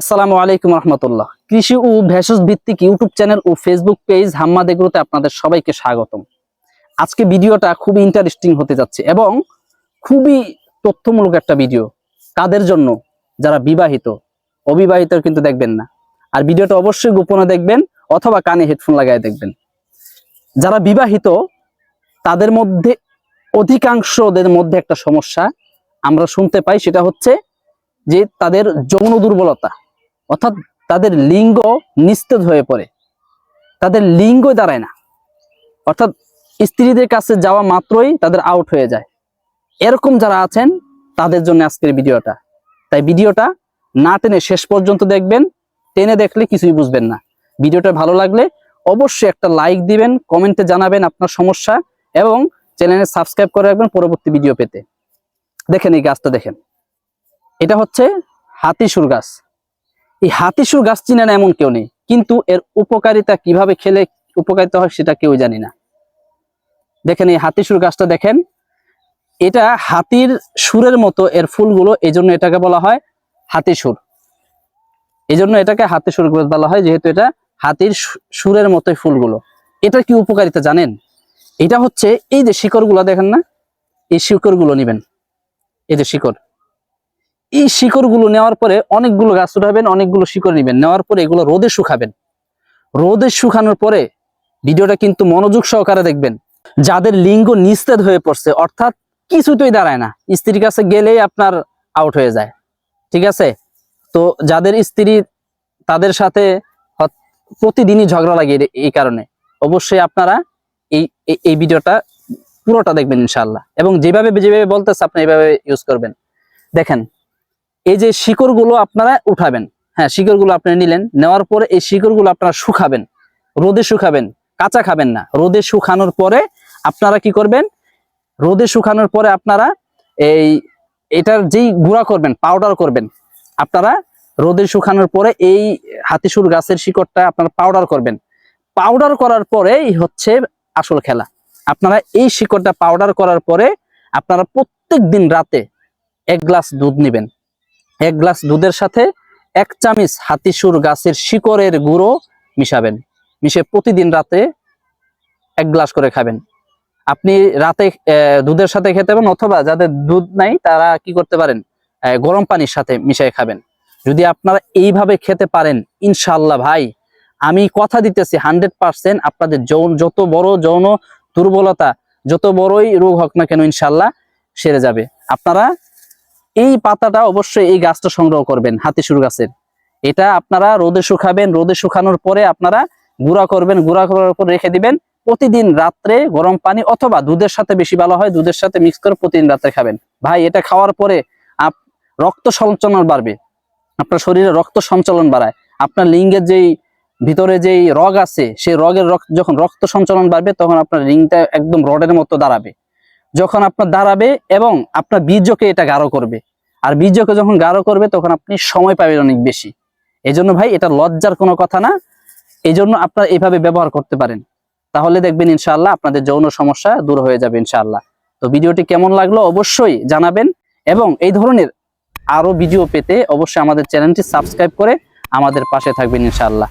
আসসালামু আলাইকুম রহমতুল্লাহ। কৃষি ও ভেষজ ভিত্তিক ইউটিউব চ্যানেল ও ফেসবুক পেজ হাম্মা দেগুলোতে আপনাদের সবাইকে স্বাগতম। আজকে ভিডিওটা খুবই ইন্টারেস্টিং হতে যাচ্ছে এবং খুবই তথ্যমূলক একটা ভিডিও। কাদের জন্য? যারা বিবাহিত অবিবাহিত কিন্তু দেখবেন না। আর ভিডিওটা অবশ্যই গোপনে দেখবেন অথবা কানে হেডফোন লাগায় দেখবেন। যারা বিবাহিত, তাদের মধ্যে অধিকাংশদের মধ্যে একটা সমস্যা আমরা শুনতে পাই, সেটা হচ্ছে যে তাদের যৌন দুর্বলতা। অর্থাৎ তাদের লিঙ্গ নিস্তেজ হয়ে পড়ে। তাদের লিঙ্গ দাঁড়ায় না। অর্থাৎ স্ত্রীদের কাছে যাওয়া মাত্রই তাদের আউট হয়ে যায়। এরকম যারা আছেন, তাদের জন্য আজকের ভিডিওটা। তাই ভিডিওটা না টেনে শেষ পর্যন্ত দেখবেন, টেনে দেখলে কিছুই বুঝবেন না। ভিডিওটা ভালো লাগলে অবশ্যই একটা লাইক দিবেন কমেন্টে জানাবেন আপনার সমস্যা এবং চ্যানেলে সাবস্ক্রাইব করে রাখবেন পরবর্তী ভিডিও পেতে। দেখেন এই গাছটা দেখেন। এটা হচ্ছে হাতিসুর গাছ এই হাতিসুর গাছ চিনে না এমন কেউ নেই। কিন্তু এর উপকারিতা কীভাবে খেলে উপকারিতা হয় সেটা কেউ জানি না। দেখেন এই হাতিসুর গাছটা দেখেন, এটা হাতির সুরের মতো এর ফুলগুলো এই জন্য এটাকে বলা হয় হাতিসুর। এই জন্য এটাকে হাতিসুর গাছ বলা হয়, যেহেতু এটা হাতির সুরের মতোই ফুলগুলো। এটা কি উপকারিতা জানেন? এটা হচ্ছে এই যে শিকড়গুলো দেখেন না, এই শিকড়গুলো নেবেন। এই যে শিকড়। এই শিকড়গুলো নেওয়ার পরে অনেকগুলো গাছ উঠাবেন, অনেকগুলো শিকড় নেবেন। নেওয়ার পরে এগুলো রোদে শুকাবেন। রোদে শুকানোর পরে ভিডিওটা কিন্তু মনোযোগ সহকারে দেখবেন। যাদের লিঙ্গ নিস্তেজ হয়ে পড়ছে, অর্থাৎ কিছুতেই দাঁড়ায় না, স্ত্রীর কাছে গেলেই আপনার আউট হয়ে যায়। ঠিক আছে? তো যাদের স্ত্রী তাদের সাথে প্রতিদিনই ঝগড়া লাগে এই কারণে। অবশ্যই আপনারা এই- এই ভিডিওটা পুরোটা দেখবেন ইনশাল্লাহ এবং যেভাবে যেভাবে বলতেছে, আপনি এইভাবে ইউজ করবেন। দেখেন এই যে শিকড়গুলো আপনারা উঠাবেন হ্যাঁ শিকড়গুলো আপনি নিলেন, নেওয়ার পরে এই শিকড়গুলো আপনারা শুকাবেন, রোদে শুকাবেন, কাঁচা খাবেন না, রোদে শুকানোর পরে আপনারা কি করবেন, রোদে শুকানোর পরে আপনারা এই, এটার যেই গুঁড়া করবেন পাউডার করবেন, আপনারা রোদে শুকানোর পরে এই হাতিসুর গাছের শিকড়টা আপনারা পাউডার করবেন। পাউডার করার পরেই হচ্ছে আসল খেলা। আপনারা এই শিকড়টা পাউডার করার পরে আপনারা প্রত্যেক দিন রাতে এক গ্লাস দুধ নেবেন। এক গ্লাস দুধের সাথে এক চামিচ হাতিসুর গাছের শিকড়ের গুঁড়ো মিশাবেন। মিশে প্রতিদিন রাতে এক গ্লাস করে খাবেন। আপনি রাতে দুধের সাথে খেতে পারেন অথবা যাদের দুধ নাই তারা কি করতে পারেন গরম পানির সাথে মিশিয়ে খাবেন। যদি আপনারা এইভাবে খেতে পারেন ইনশাল্লাহ ভাই, আমি কথা দিতেছি হান্ড্রেড পার্সেন্ট আপনাদের যৌন, যত বড় যৌন দুর্বলতা, যত বড়ই রোগ হোক না কেন ইনশাল্লাহ সেরে যাবে। আপনারা এই পাতাটা অবশ্যই এই গাছটা সংগ্রহ করবেন হাতিসুর গাছের। এটা আপনারা রোদে শুকাবেন, রোদে শুকানোর পরে আপনারা গুঁড়া করবেন, গুঁড়া করার পর রেখে দিবেন। প্রতিদিন রাত্রে গরম পানি অথবা দুধের সাথে বেশি ভালো হয়, দুধের সাথে মিক্স করে প্রতিদিন রাত্রে খাবেন। ভাই, এটা খাওয়ার পরে আপ রক্ত সঞ্চালন বাড়বে। আপনার শরীরে রক্ত সঞ্চালন বাড়ায়। আপনার লিঙ্গের যেই ভিতরে যেই রগ আছে, সেই রগের রক্ত যখন রক্ত সঞ্চালন বাড়বে, তখন আপনার রিংটা একদম রডের মতো দাঁড়াবে। যখন আপনার দাঁড়াবে এবং আপনার বীর্যকে এটা গাঢ় করবে। আর বীর্যকে যখন গাঢ় করবে, তখন আপনি সময় পাবেন অনেক বেশি। এই জন্য ভাই, এটা লজ্জার কোনো কথা না। এই জন্য আপনারা এইভাবে ব্যবহার করতে পারেন। তাহলে দেখবেন ইনশাআল্লাহ আপনাদের যৌন সমস্যা দূর হয়ে যাবে ইনশাআল্লাহ। তো ভিডিওটি কেমন লাগল অবশ্যই জানাবেন এবং এই ধরনের আরও ভিডিও পেতে অবশ্যই আমাদের চ্যানেলটি সাবস্ক্রাইব করে আমাদের পাশে থাকবেন ইনশাআল্লাহ।